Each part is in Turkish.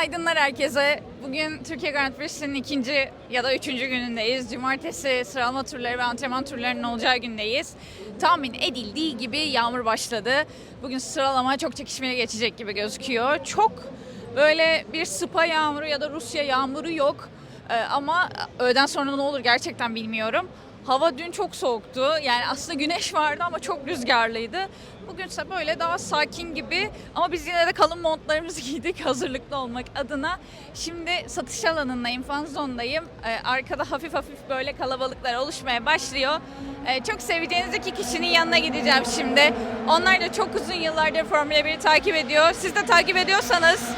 Günaydınlar herkese. Bugün Türkiye Grand Prix'sinin ikinci ya da üçüncü günündeyiz. Cumartesi sıralama turları ve antrenman turlarının olacağı gündeyiz. Tahmin edildiği gibi yağmur başladı. Bugün sıralama çok çekişmeli geçecek gibi gözüküyor. Çok böyle bir Spa yağmuru ya da Rusya yağmuru yok. Ee, ama öğleden sonra ne olur gerçekten bilmiyorum. Hava dün çok soğuktu. Yani aslında güneş vardı ama çok rüzgarlıydı. Bugünse böyle daha sakin gibi ama biz yine de kalın montlarımızı giydik hazırlıklı olmak adına. Şimdi satış alanındayım, fan zondayım. Ee, arkada hafif hafif böyle kalabalıklar oluşmaya başlıyor. Ee, çok sevdiğiniz iki kişinin yanına gideceğim şimdi. Onlar da çok uzun yıllardır Formula 1'i takip ediyor. Siz de takip ediyorsanız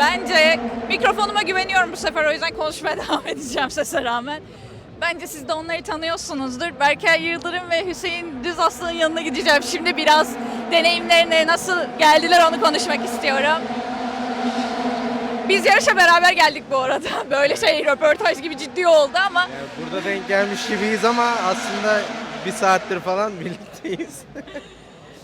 Bence mikrofonuma güveniyorum bu sefer o yüzden konuşmaya devam edeceğim sese rağmen. Bence siz de onları tanıyorsunuzdur. Berker Yıldırım ve Hüseyin Düzaslı'nın yanına gideceğim. Şimdi biraz deneyimlerine nasıl geldiler onu konuşmak istiyorum. Biz yarışa beraber geldik bu arada. Böyle şey röportaj gibi ciddi oldu ama burada denk gelmiş gibiyiz ama aslında bir saattir falan birlikteyiz.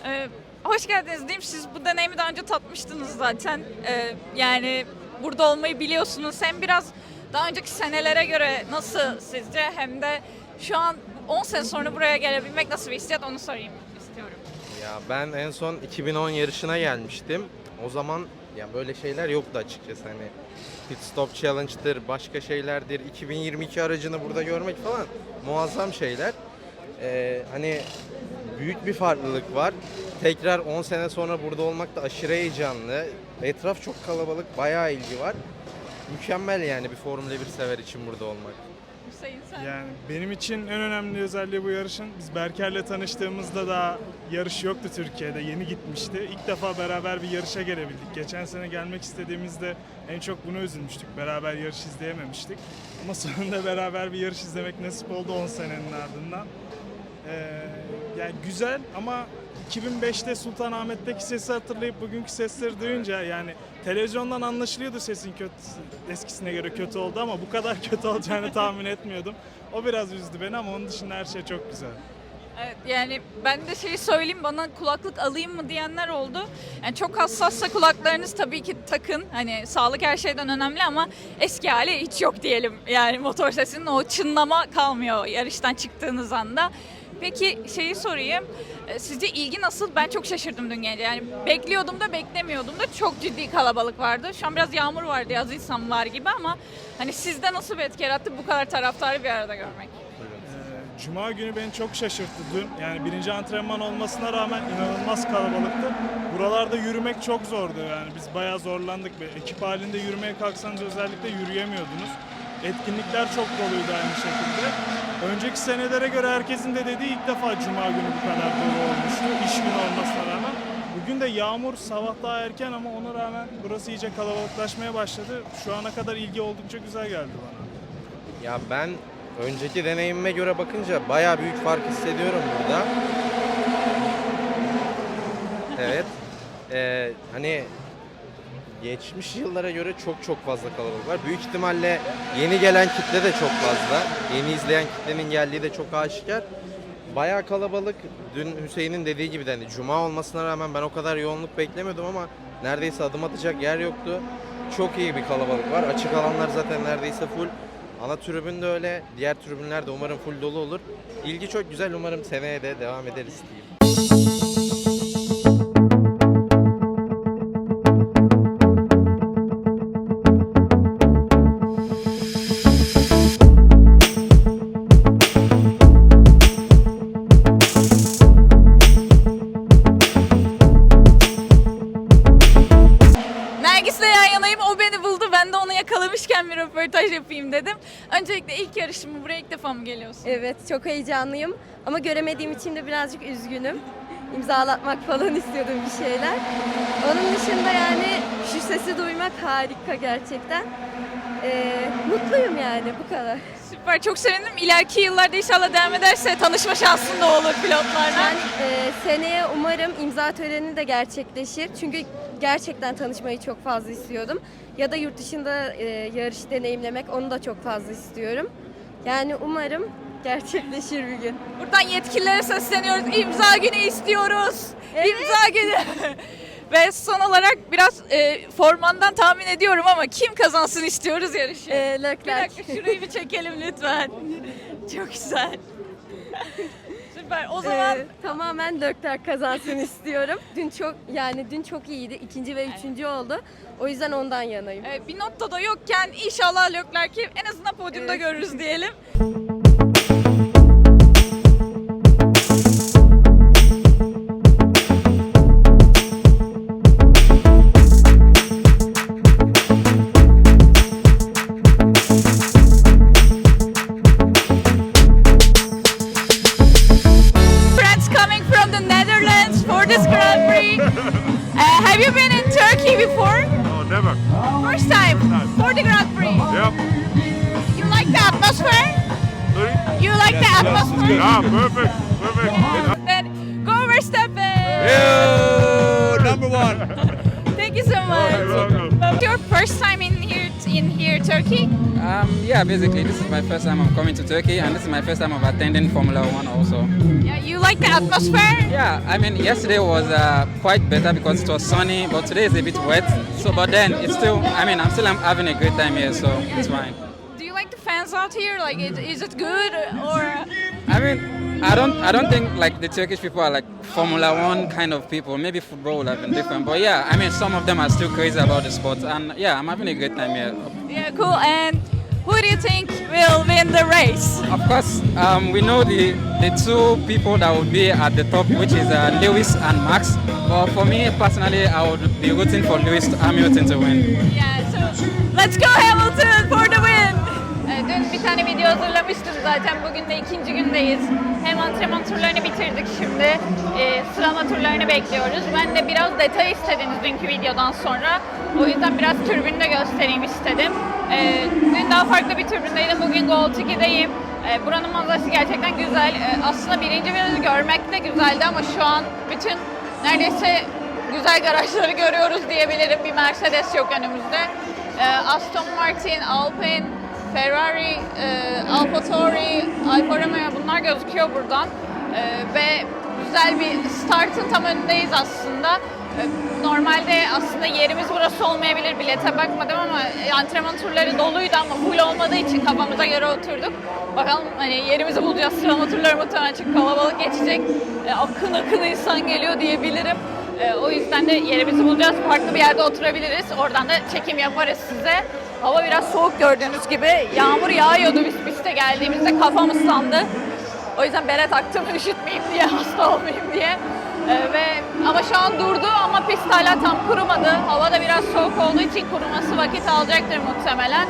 Ee, hoş geldiniz diyeyim. Siz bu deneyimi daha önce tatmıştınız zaten. Ee, yani burada olmayı biliyorsunuz. Hem biraz daha önceki senelere göre nasıl sizce hem de şu an 10 sene sonra buraya gelebilmek nasıl bir hissiyat onu sorayım istiyorum. ya ben en son 2010 yarışına gelmiştim. O zaman ya böyle şeyler yoktu açıkçası hani pit stop challenge'dır, başka şeylerdir. 2022 aracını burada görmek falan muazzam şeyler. Ee, hani büyük bir farklılık var. Tekrar 10 sene sonra burada olmak da aşırı heyecanlı. Etraf çok kalabalık, bayağı ilgi var. Mükemmel yani bir Formula 1 sever için burada olmak. Hüseyin sen. Yani benim için en önemli özelliği bu yarışın. Biz Berker'le tanıştığımızda daha yarış yoktu Türkiye'de. Yeni gitmişti. İlk defa beraber bir yarışa gelebildik. Geçen sene gelmek istediğimizde en çok buna üzülmüştük. Beraber yarış izleyememiştik. Ama sonunda beraber bir yarış izlemek nasip oldu 10 senenin ardından. Ee, yani güzel ama 2005'te Sultanahmet'teki sesi hatırlayıp bugünkü sesleri duyunca yani televizyondan anlaşılıyordu sesin kötü eskisine göre kötü oldu ama bu kadar kötü olacağını tahmin etmiyordum. O biraz üzdü beni ama onun dışında her şey çok güzel. Evet yani ben de şeyi söyleyeyim bana kulaklık alayım mı diyenler oldu. Yani çok hassassa kulaklarınız tabii ki takın. Hani sağlık her şeyden önemli ama eski hali hiç yok diyelim. Yani motor sesinin o çınlama kalmıyor yarıştan çıktığınız anda. Peki şeyi sorayım. E, Sizce ilgi nasıl? Ben çok şaşırdım dün gece. Yani bekliyordum da beklemiyordum da çok ciddi kalabalık vardı. Şu an biraz yağmur vardı yaz insanlar gibi ama hani sizde nasıl bir etki yarattı bu kadar taraftarı bir arada görmek? Ee, Cuma günü beni çok şaşırttı dün. Yani birinci antrenman olmasına rağmen inanılmaz kalabalıktı. Buralarda yürümek çok zordu yani biz bayağı zorlandık. Ekip halinde yürümeye kalksanız özellikle yürüyemiyordunuz. Etkinlikler çok doluydu aynı şekilde. Önceki senelere göre herkesin de dediği ilk defa Cuma günü bu kadar dolu olmuştu. İş günü olmasına rağmen. Bugün de yağmur sabah daha erken ama ona rağmen burası iyice kalabalıklaşmaya başladı. Şu ana kadar ilgi oldukça güzel geldi bana. Ya ben önceki deneyimime göre bakınca bayağı büyük fark hissediyorum burada. Evet. Ee, hani geçmiş yıllara göre çok çok fazla kalabalık var. Büyük ihtimalle yeni gelen kitle de çok fazla. Yeni izleyen kitlenin geldiği de çok aşikar. Bayağı kalabalık. Dün Hüseyin'in dediği gibi de hani cuma olmasına rağmen ben o kadar yoğunluk beklemiyordum ama neredeyse adım atacak yer yoktu. Çok iyi bir kalabalık var. Açık alanlar zaten neredeyse full. Ana tribün de öyle. Diğer tribünler de umarım full dolu olur. İlgi çok güzel. Umarım seneye de devam ederiz diyeyim. Nergis'le yan yanayım. O beni buldu. Ben de onu yakalamışken bir röportaj yapayım dedim. Öncelikle ilk yarışımı buraya ilk defa mı geliyorsun? Evet çok heyecanlıyım ama göremediğim için de birazcık üzgünüm. İmzalatmak falan istiyordum bir şeyler. Onun dışında yani şu sesi duymak harika gerçekten. Ee, mutluyum yani bu kadar. Süper. Çok sevindim. İleriki yıllarda inşallah devam ederse tanışma şansın da olur pilotlarla. Ben e, seneye umarım imza töreni de gerçekleşir. Çünkü gerçekten tanışmayı çok fazla istiyordum. Ya da yurt dışında e, yarış deneyimlemek onu da çok fazla istiyorum. Yani umarım gerçekleşir bir gün. Buradan yetkililere sesleniyoruz. İmza günü istiyoruz. Evet. İmza günü. Ve son olarak biraz e, formandan tahmin ediyorum ama kim kazansın istiyoruz yarışı. Ee, bir Leclerc. dakika şurayı bir çekelim lütfen. Çok güzel. Süper. O zaman Ee, tamamen Leclerc kazansın istiyorum. Dün çok yani dün çok iyiydi. İkinci ve üçüncü oldu. O yüzden ondan yanayım. e, Binotto da yokken inşallah Leclerc'i en azından podyumda Evet. görürüz diyelim. Turkey? Um, yeah, basically, this is my first time I'm coming to Turkey, and this is my first time of attending Formula One also. Yeah, you like the atmosphere? Yeah, I mean, yesterday was uh, quite better because it was sunny, but today is a bit wet. So, but then it's still, I mean, I'm still I'm having a great time here, so it's fine. Do you like the fans out here? Like, is, is it good or? I mean, I don't, I don't think like the Turkish people are like Formula One kind of people. Maybe football would have been different, but yeah, I mean, some of them are still crazy about the sport, and yeah, I'm having a great time here. Yeah, cool. And who do you think will win the race? Of course, um, we know the, the two people that will be at the top, which is uh, Lewis and Max. But for me personally, I would be rooting for Lewis Hamilton to win. Yeah, so let's go Hamilton for the win. Dün bir tane video hazırlamıştım zaten. Bugün de ikinci gündeyiz. Hem antrenman turlarını bitirdik şimdi. Ee, sıralama turlarını bekliyoruz. Ben de biraz detay istediniz dünkü videodan sonra. O yüzden biraz türbünü de göstereyim istedim. Ee, dün daha farklı bir türbündeydim. Bugün Gold 2'deyim. Ee, buranın manzarası gerçekten güzel. Ee, aslında birinci virajı görmek de güzeldi ama şu an bütün neredeyse güzel garajları görüyoruz diyebilirim. Bir Mercedes yok önümüzde. Ee, Aston Martin, Alpine, Ferrari, e, Alfa Tauri, Alfa Romeo bunlar gözüküyor buradan. Ee, ve güzel bir startın tam önündeyiz aslında. Ee, Normalde aslında yerimiz burası olmayabilir. Bilete bakmadım ama e, antrenman turları doluydu ama full olmadığı için kafamıza göre oturduk. Bakalım hani yerimizi bulacağız. Sıralama turları muhtemelen çok kalabalık geçecek. E, akın akın insan geliyor diyebilirim. E, o yüzden de yerimizi bulacağız. Farklı bir yerde oturabiliriz. Oradan da çekim yaparız size. Hava biraz soğuk gördüğünüz gibi. Yağmur yağıyordu biz piste geldiğimizde. Kafam ıslandı. O yüzden bere taktım üşütmeyeyim diye, hasta olmayayım diye. Ee, ve ama şu an durdu ama pist hala tam kurumadı. Hava da biraz soğuk olduğu için kuruması vakit alacaktır muhtemelen.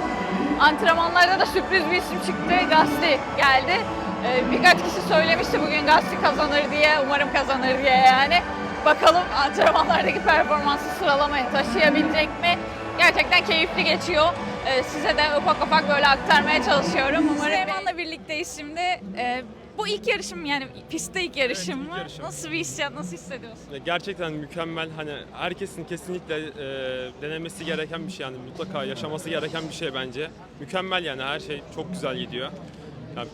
Antrenmanlarda da sürpriz bir isim çıktı. Gasly geldi. Ee, birkaç kişi söylemişti bugün Gasly kazanır diye. Umarım kazanır diye yani. Bakalım antrenmanlardaki performansı sıralamaya taşıyabilecek mi? Gerçekten keyifli geçiyor. Ee, size de ufak ufak böyle aktarmaya çalışıyorum. Umarım Süleyman'la birlikteyiz şimdi. Ee, bu ilk yarışım yani pistte ilk yarışım ilk mı? yarışım. Nasıl bir hissiyat, nasıl hissediyorsun? Gerçekten mükemmel. Hani herkesin kesinlikle e, denemesi gereken bir şey yani mutlaka yaşaması gereken bir şey bence. Mükemmel yani her şey çok güzel gidiyor. Yani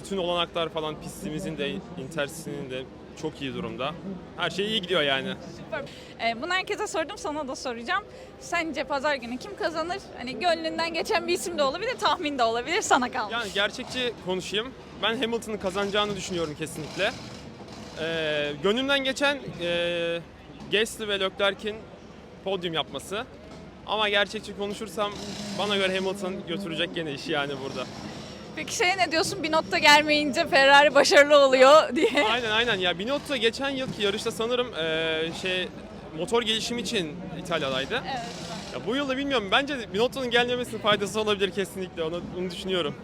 bütün olanaklar falan pistimizin de Intercity'nin de çok iyi durumda. Her şey iyi gidiyor yani. Süper. Ee, bunu herkese sordum, sana da soracağım. Sence pazar günü kim kazanır? Hani gönlünden geçen bir isim de olabilir, tahmin de olabilir, sana kalmış. Yani gerçekçi konuşayım. Ben Hamilton'ın kazanacağını düşünüyorum kesinlikle. Ee, gönlümden geçen e, Gasly ve Leclerc'in podyum yapması. Ama gerçekçi konuşursam bana göre Hamilton götürecek gene işi yani burada. Peki şey ne diyorsun, Binotto gelmeyince Ferrari başarılı oluyor diye. Aynen aynen ya Binotto geçen yılki yarışta sanırım e, şey motor gelişimi için İtalya'daydı. Evet. Ya bu yılda bilmiyorum bence Binotto'nun gelmemesinin faydası olabilir kesinlikle onu, onu düşünüyorum.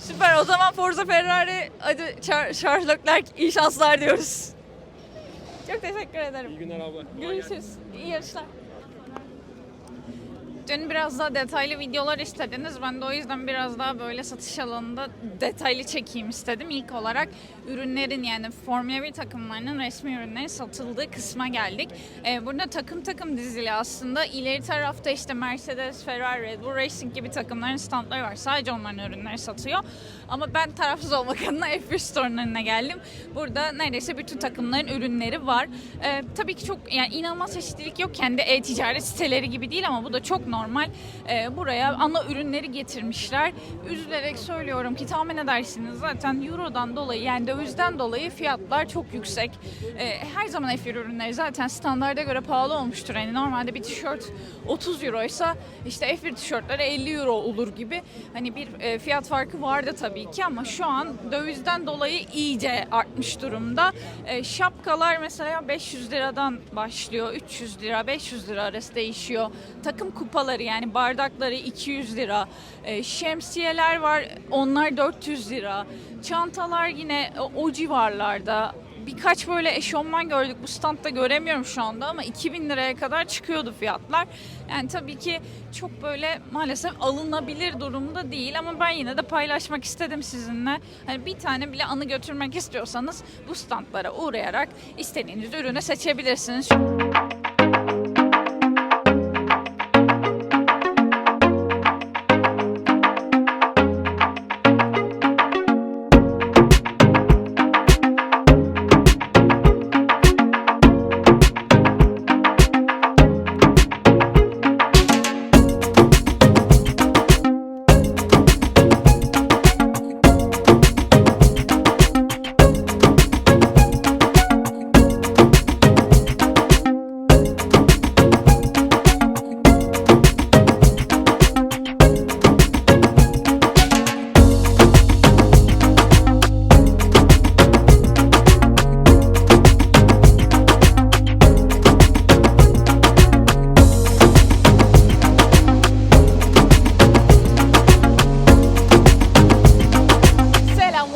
Süper, o zaman Forza Ferrari, hadi Char- Charles Leclerc iyi şanslar diyoruz. Çok teşekkür ederim. İyi günler abla. Kolay gelsin. Görüşürüz. İyi yarışlar. Dün biraz daha detaylı videolar istediniz. Ben de o yüzden biraz daha böyle satış alanında detaylı çekeyim istedim. İlk olarak ürünlerin yani Formula 1 takımlarının resmi ürünlerin satıldığı kısma geldik. Ee, burada takım takım dizili aslında. İleri tarafta işte Mercedes, Ferrari, Red Bull Racing gibi takımların standları var. Sadece onların ürünleri satıyor. Ama ben tarafsız olmak adına F1 Store'un önüne geldim. Burada neredeyse bütün takımların ürünleri var. Ee, tabii ki çok yani inanılmaz çeşitlilik yok. Kendi e-ticaret siteleri gibi değil ama bu da çok normal. Ee, buraya ana ürünleri getirmişler. Üzülerek söylüyorum ki tahmin edersiniz zaten Euro'dan dolayı yani dövizden dolayı fiyatlar çok yüksek. Ee, her zaman F1 ürünleri zaten standarda göre pahalı olmuştur. Yani normalde bir tişört 30 euroysa işte F1 tişörtleri 50 euro olur gibi. Hani bir e, fiyat farkı vardı tabii ki ama şu an dövizden dolayı iyice artmış durumda. E, şapkalar mesela 500 liradan başlıyor. 300 lira, 500 lira arası değişiyor. Takım kupaları yani bardakları 200 lira. E, şemsiyeler var onlar 400 lira. Çantalar yine o, o civarlarda. Birkaç böyle eşofman gördük. Bu standta göremiyorum şu anda ama 2000 liraya kadar çıkıyordu fiyatlar. Yani tabii ki çok böyle maalesef alınabilir durumda değil ama ben yine de paylaşmak istedim sizinle. Hani bir tane bile anı götürmek istiyorsanız bu standlara uğrayarak istediğiniz ürünü seçebilirsiniz.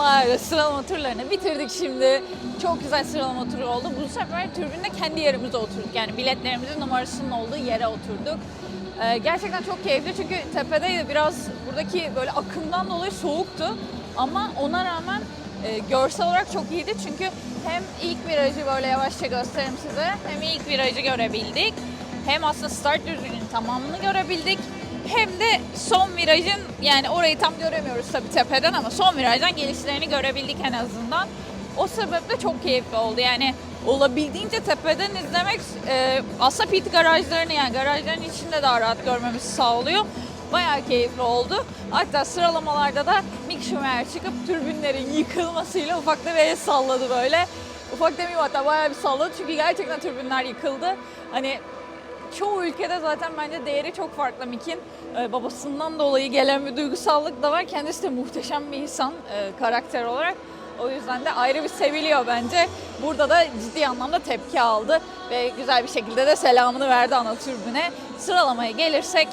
Selamlar. Sıralama turlarını bitirdik şimdi. Çok güzel sıralama turu oldu. Bu sefer türbünde kendi yerimize oturduk. Yani biletlerimizin numarasının olduğu yere oturduk. Ee, gerçekten çok keyifli çünkü tepedeydi biraz buradaki böyle akımdan dolayı soğuktu. Ama ona rağmen e, görsel olarak çok iyiydi çünkü hem ilk virajı böyle yavaşça göstereyim size hem ilk virajı görebildik hem aslında start düzlüğünün tamamını görebildik hem de son virajın yani orayı tam göremiyoruz tabii tepeden ama son virajdan gelişlerini görebildik en azından. O sebeple çok keyifli oldu. Yani olabildiğince tepeden izlemek e, aslında pit garajlarını yani garajların içinde daha rahat görmemizi sağlıyor. Bayağı keyifli oldu. Hatta sıralamalarda da Mick Schumacher çıkıp türbünlerin yıkılmasıyla ufak da bir el salladı böyle. Ufak demeyeyim hatta bayağı bir salladı çünkü gerçekten türbünler yıkıldı. Hani çoğu ülkede zaten bence değeri çok farklı Mick'in. Ee, babasından dolayı gelen bir duygusallık da var. Kendisi de muhteşem bir insan e, karakter olarak. O yüzden de ayrı bir seviliyor bence. Burada da ciddi anlamda tepki aldı ve güzel bir şekilde de selamını verdi ana tribüne. Sıralamaya gelirsek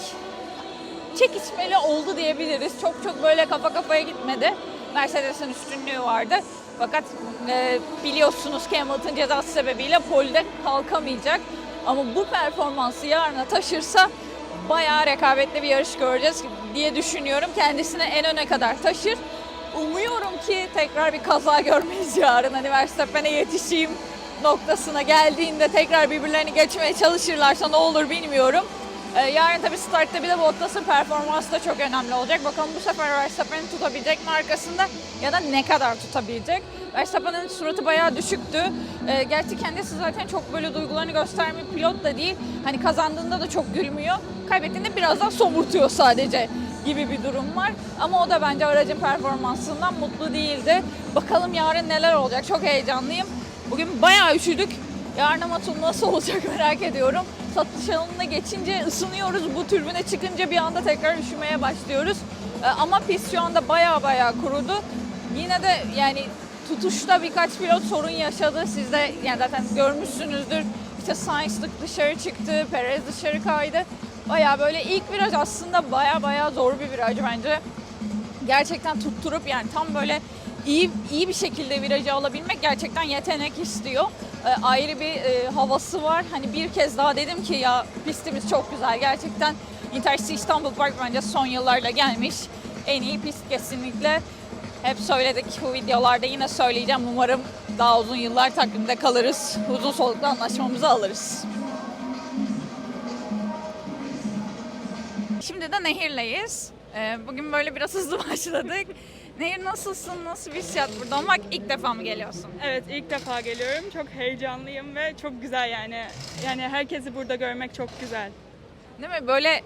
çekişmeli oldu diyebiliriz. Çok çok böyle kafa kafaya gitmedi. Mercedes'in üstünlüğü vardı. Fakat e, biliyorsunuz ki Hamilton cezası sebebiyle polde kalkamayacak. Ama bu performansı yarına taşırsa bayağı rekabetli bir yarış göreceğiz diye düşünüyorum. Kendisini en öne kadar taşır. Umuyorum ki tekrar bir kaza görmeyiz yarın. Hani Verstappen'e yetişeyim noktasına geldiğinde tekrar birbirlerini geçmeye çalışırlarsa ne olur bilmiyorum. Ee, yarın tabii startta bir de Bottas'ın performansı da çok önemli olacak. Bakalım bu sefer Verstappen'i tutabilecek mi arkasında ya da ne kadar tutabilecek. Verstappen'in suratı bayağı düşüktü. Ee, gerçi kendisi zaten çok böyle duygularını gösterme bir pilot da değil. Hani kazandığında da çok gülmüyor. Kaybettiğinde birazdan somurtuyor sadece gibi bir durum var. Ama o da bence aracın performansından mutlu değildi. Bakalım yarın neler olacak. Çok heyecanlıyım. Bugün bayağı üşüdük. Yarın ama nasıl olacak merak ediyorum. Satış alanına geçince ısınıyoruz. Bu türbüne çıkınca bir anda tekrar üşümeye başlıyoruz. Ee, ama pist şu anda baya baya kurudu. Yine de yani tutuşta birkaç pilot sorun yaşadı. Siz de yani zaten görmüşsünüzdür. İşte Sainz'lık dışarı çıktı, Perez dışarı kaydı. Baya böyle ilk viraj aslında baya baya zor bir viraj bence gerçekten tutturup yani tam böyle iyi iyi bir şekilde virajı alabilmek gerçekten yetenek istiyor. Ee, ayrı bir e, havası var. Hani bir kez daha dedim ki ya pistimiz çok güzel. Gerçekten Intercity İstanbul Park bence son yıllarda gelmiş en iyi pist kesinlikle. Hep söyledik bu videolarda yine söyleyeceğim. Umarım daha uzun yıllar takvimde kalırız. Uzun soluklu anlaşmamızı alırız. Şimdi de Nehir'leyiz. Ee, Bugün böyle biraz hızlı başladık. Nehir nasılsın? Nasıl bir hissiyat burada olmak? İlk defa mı geliyorsun? Evet ilk defa geliyorum. Çok heyecanlıyım ve çok güzel yani. Yani herkesi burada görmek çok güzel. Değil mi? Böyle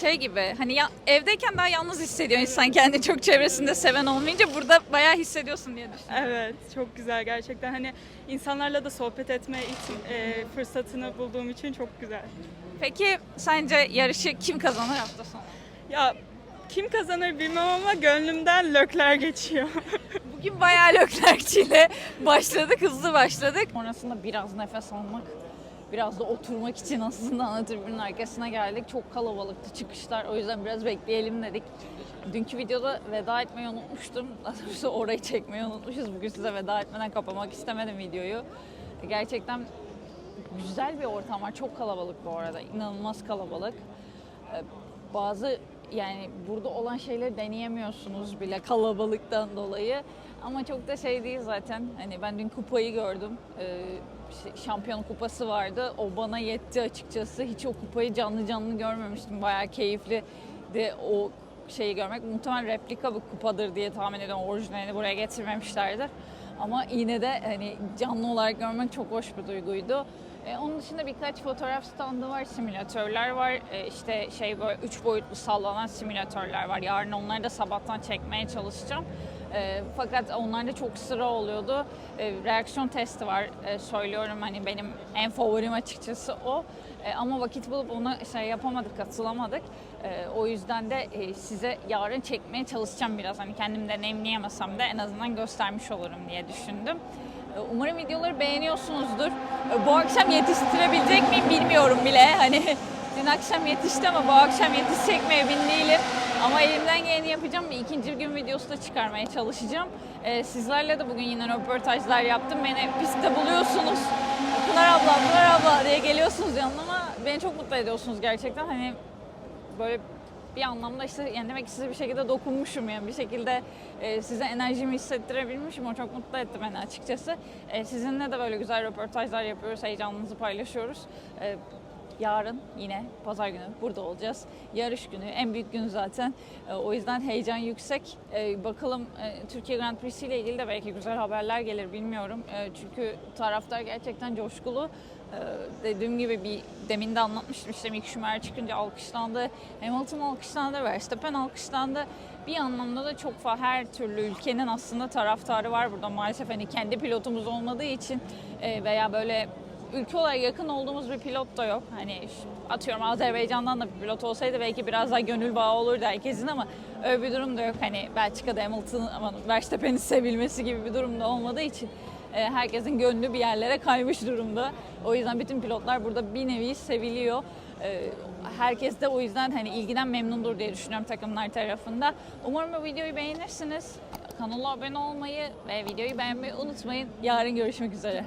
şey gibi hani ya, evdeyken daha yalnız hissediyor insan kendi çok çevresinde seven olmayınca burada bayağı hissediyorsun diye düşünüyorum. Evet çok güzel gerçekten. Hani insanlarla da sohbet etme için, e, fırsatını bulduğum için çok güzel. Peki sence yarışı kim kazanır hafta sonu? Ya kim kazanır bilmem ama gönlümden lökler geçiyor. Bugün bayağı löklerçiyle başladık, hızlı başladık. Sonrasında biraz nefes almak, biraz da oturmak için aslında ana tribünün arkasına geldik. Çok kalabalıktı çıkışlar, o yüzden biraz bekleyelim dedik. Dünkü videoda veda etmeyi unutmuştum. Doğrusu orayı çekmeyi unutmuşuz. Bugün size veda etmeden kapamak istemedim videoyu. Gerçekten güzel bir ortam var. Çok kalabalık bu arada. İnanılmaz kalabalık. Ee, Bazı yani burada olan şeyleri deneyemiyorsunuz bile kalabalıktan dolayı. Ama çok da şey değil zaten. Hani ben dün kupayı gördüm. Ee, şampiyon kupası vardı. O bana yetti açıkçası. Hiç o kupayı canlı canlı görmemiştim. Bayağı keyifli de o şeyi görmek. Muhtemelen replika bir kupadır diye tahmin ediyorum. Orijinalini buraya getirmemişlerdir. Ama yine de hani canlı olarak görmek çok hoş bir duyguydu. E, onun dışında birkaç fotoğraf standı var, simülatörler var. E, işte şey böyle üç boyutlu sallanan simülatörler var. Yarın onları da sabahtan çekmeye çalışacağım. E, fakat onlarda çok sıra oluyordu. E, reaksiyon testi var. E, söylüyorum hani benim en favorim açıkçası o. E, ama vakit bulup ona şey yapamadık, katılamadık. E, o yüzden de e, size yarın çekmeye çalışacağım biraz. Hani kendim deneyimleyemesem de en azından göstermiş olurum diye düşündüm. Umarım videoları beğeniyorsunuzdur. Bu akşam yetiştirebilecek miyim bilmiyorum bile. Hani dün akşam yetişti ama bu akşam yetişecek mi emin değilim. Ama elimden geleni yapacağım. İkinci gün videosu da çıkarmaya çalışacağım. E, sizlerle de bugün yine röportajlar yaptım. Beni pistte buluyorsunuz. Pınar abla, Pınar abla diye geliyorsunuz yanıma. Beni çok mutlu ediyorsunuz gerçekten. Hani böyle bir anlamda işte yani demek ki size bir şekilde dokunmuşum yani bir şekilde e, size enerjimi hissettirebilmişim o çok mutlu etti beni açıkçası. E, sizinle de böyle güzel röportajlar yapıyoruz, heyecanınızı paylaşıyoruz. E, yarın yine pazar günü burada olacağız. Yarış günü en büyük gün zaten. E, o yüzden heyecan yüksek. E, bakalım e, Türkiye Grand Prix'si ile ilgili de belki güzel haberler gelir bilmiyorum. E, çünkü taraftar gerçekten coşkulu. Ee, dediğim gibi bir demin de anlatmıştım işte Mick Schumacher çıkınca alkışlandı. Hamilton alkışlandı, Verstappen alkışlandı. Bir anlamda da çok fa her türlü ülkenin aslında taraftarı var burada. Maalesef hani kendi pilotumuz olmadığı için e, veya böyle ülke olarak yakın olduğumuz bir pilot da yok. Hani atıyorum Azerbaycan'dan da bir pilot olsaydı belki biraz daha gönül bağı olurdu herkesin ama öyle bir durum da yok. Hani Belçika'da Hamilton'ın aman Verstappen'in sevilmesi gibi bir durum da olmadığı için e, herkesin gönlü bir yerlere kaymış durumda. O yüzden bütün pilotlar burada bir nevi seviliyor. E, Herkes de o yüzden hani ilgiden memnundur diye düşünüyorum takımlar tarafında. Umarım bu videoyu beğenirsiniz. Kanala abone olmayı ve videoyu beğenmeyi unutmayın. Yarın görüşmek üzere.